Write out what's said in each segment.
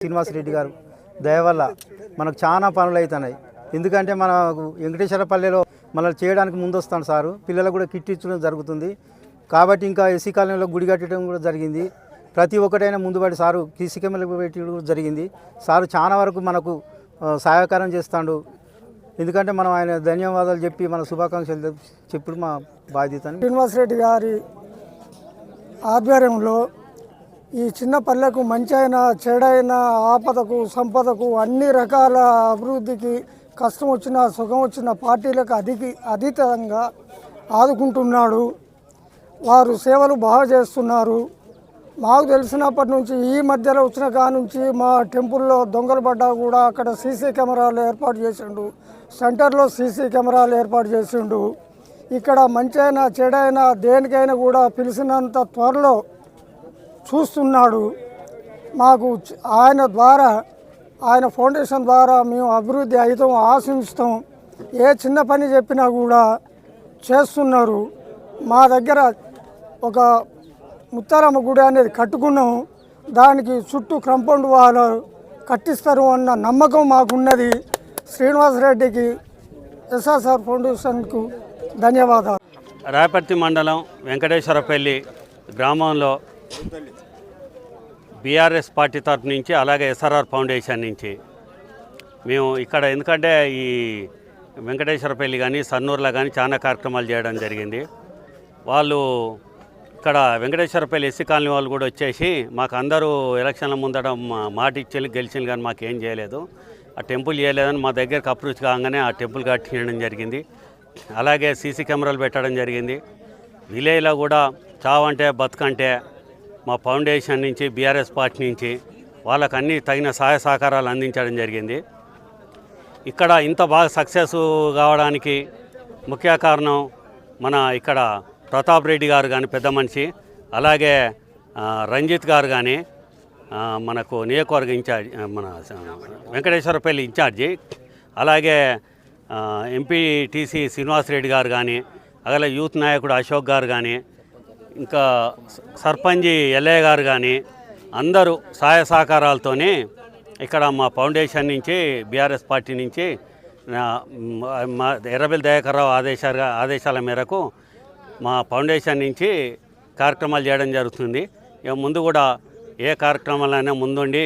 శ్రీనివాసరెడ్డి గారు. దయవల్ల మనకు చాలా పనులు అవుతున్నాయి ఎందుకంటే మన వెంకటేశ్వరపల్లెలో మనల్ని చేయడానికి ముందు వస్తాను సారు. పిల్లలకు కూడా కిట్ ఇచ్చడం జరుగుతుంది. కాబట్టి ఇంకా ఎస్సీ కాలనీలో గుడి కట్టడం కూడా జరిగింది. ప్రతి ఒక్కటైనా ముందుపడి సారు కీసీ పెట్టడం కూడా జరిగింది. సారు చాలా వరకు మనకు ఆ, సహాయకారం చేస్తాడు. ఎందుకంటే మనం ఆయన ధన్యవాదాలు చెప్పి మన శుభాకాంక్షలు చెప్పుడు మా బాధ్యత శ్రీనివాసరెడ్డి గారి ఆధ్వర్యంలో ఈ చిన్న పల్లెకు మంచి అయిన చెడైన ఆపదకు సంపదకు అన్ని రకాల అభివృద్ధికి కష్టం వచ్చిన సుఖం వచ్చిన పార్టీలకు అధికి అధితంగా ఆదుకుంటున్నాడు. వారు సేవలు బాగా చేస్తున్నారు. మాకు తెలిసినప్పటి నుంచి ఈ మధ్యలో వచ్చిన కాడ నుంచి మా టెంపుల్లో దొంగలు పడ్డా కూడా అక్కడ సీసీ కెమెరాలు ఏర్పాటు చేసిండు. సెంటర్లో సీసీ కెమెరాలు ఏర్పాటు చేసిండు. ఇక్కడ మంచైనా చెడైనా దేనికైనా కూడా పిలిచినంత త్వరలో చూస్తున్నాడు. మాకు ఆయన ద్వారా ఆయన ఫౌండేషన్ ద్వారా మేము అభివృద్ధి అవుతాం ఆశిస్తాం ఏ చిన్న పని చెప్పినా కూడా చేస్తున్నారు. మా దగ్గర ఒక ముత్తారమ్మ గుడి అనేది కట్టుకున్నాం దానికి చుట్టూ కంపౌండ్ వాళ్ళు కట్టిస్తారు అన్న నమ్మకం మాకున్నది. శ్రీనివాసరెడ్డికి ఎస్ఆర్ఆర్ ఫౌండేషన్కు ధన్యవాదాలు. రాయపర్తి మండలం వెంకటేశ్వరపల్లి గ్రామంలో బీఆర్ఎస్ పార్టీ తరఫు నుంచి అలాగే ఎస్ఆర్ఆర్ ఫౌండేషన్ నుంచి. మేము ఇక్కడ ఎందుకంటే ఈ వెంకటేశ్వరపల్లి కానీ సన్నూరులో కానీ చాలా కార్యక్రమాలు చేయడం జరిగింది. వాళ్ళు ఇక్కడ వెంకటేశ్వరపల్లి ఎస్సీ కాలనీ వాళ్ళు కూడా వచ్చేసి మాకు అందరూ ఎలక్షన్ల ముందట మా- మాట ఇచ్చేళ్ళు గెలిచింది కానీ మాకు ఏం చేయలేదు. ఆ టెంపుల్ చేయలేదని మా దగ్గరకు అప్రోచ్ కాగానే ఆ టెంపుల్ కట్టించడం జరిగింది. అలాగే సీసీ కెమెరాలు పెట్టడం జరిగింది. విలేజ్లో కూడా చావంటే బతుకంటే మా ఫౌండేషన్ నుంచి బీఆర్ఎస్ పార్టీ నుంచి వాళ్ళకు అన్ని తగిన సహాయ సహకారాలు అందించడం జరిగింది. ఇక్కడ ఇంత బాగా సక్సెస్ కావడానికి ముఖ్య కారణం మన ఇక్కడ ప్రతాప్ రెడ్డి గారు కానీ పెద్ద మనిషి అలాగే రంజిత్ గారు కానీ మనకు నియోజకవర్గ ఇన్ఛార్జ్ మన వెంకటేశ్వరపల్లి ఇన్ఛార్జి అలాగే ఎంపీటీసీ శ్రీనివాసరెడ్డి గారు కానీ అలాగే యూత్ నాయకుడు అశోక్ గారు కానీ ఇంకా సర్పంచి ఎల్లయ్య గారు కానీ అందరూ సహాయ సహకారాలతోనే ఇక్కడ మా ఫౌండేషన్ నుంచి బీఆర్ఎస్ పార్టీ నుంచి మా ఎర్రబెల్లి దయాకర్రావు ఆదేశాల ఆదేశాల మేరకు మా ఫౌండేషన్ నుంచి కార్యక్రమాలు చేయడం జరుగుతుంది. ముందు కూడా ఏ కార్యక్రమాలైనా ముందుండి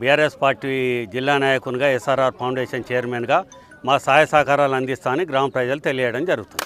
బీఆర్ఎస్ పార్టీ జిల్లా నాయకునిగా ఎస్ఆర్ఆర్ ఫౌండేషన్ చైర్మన్గా మా సహాయ సహకారాలు అందిస్తామని గ్రామ ప్రజలు తెలియడం జరుగుతుంది.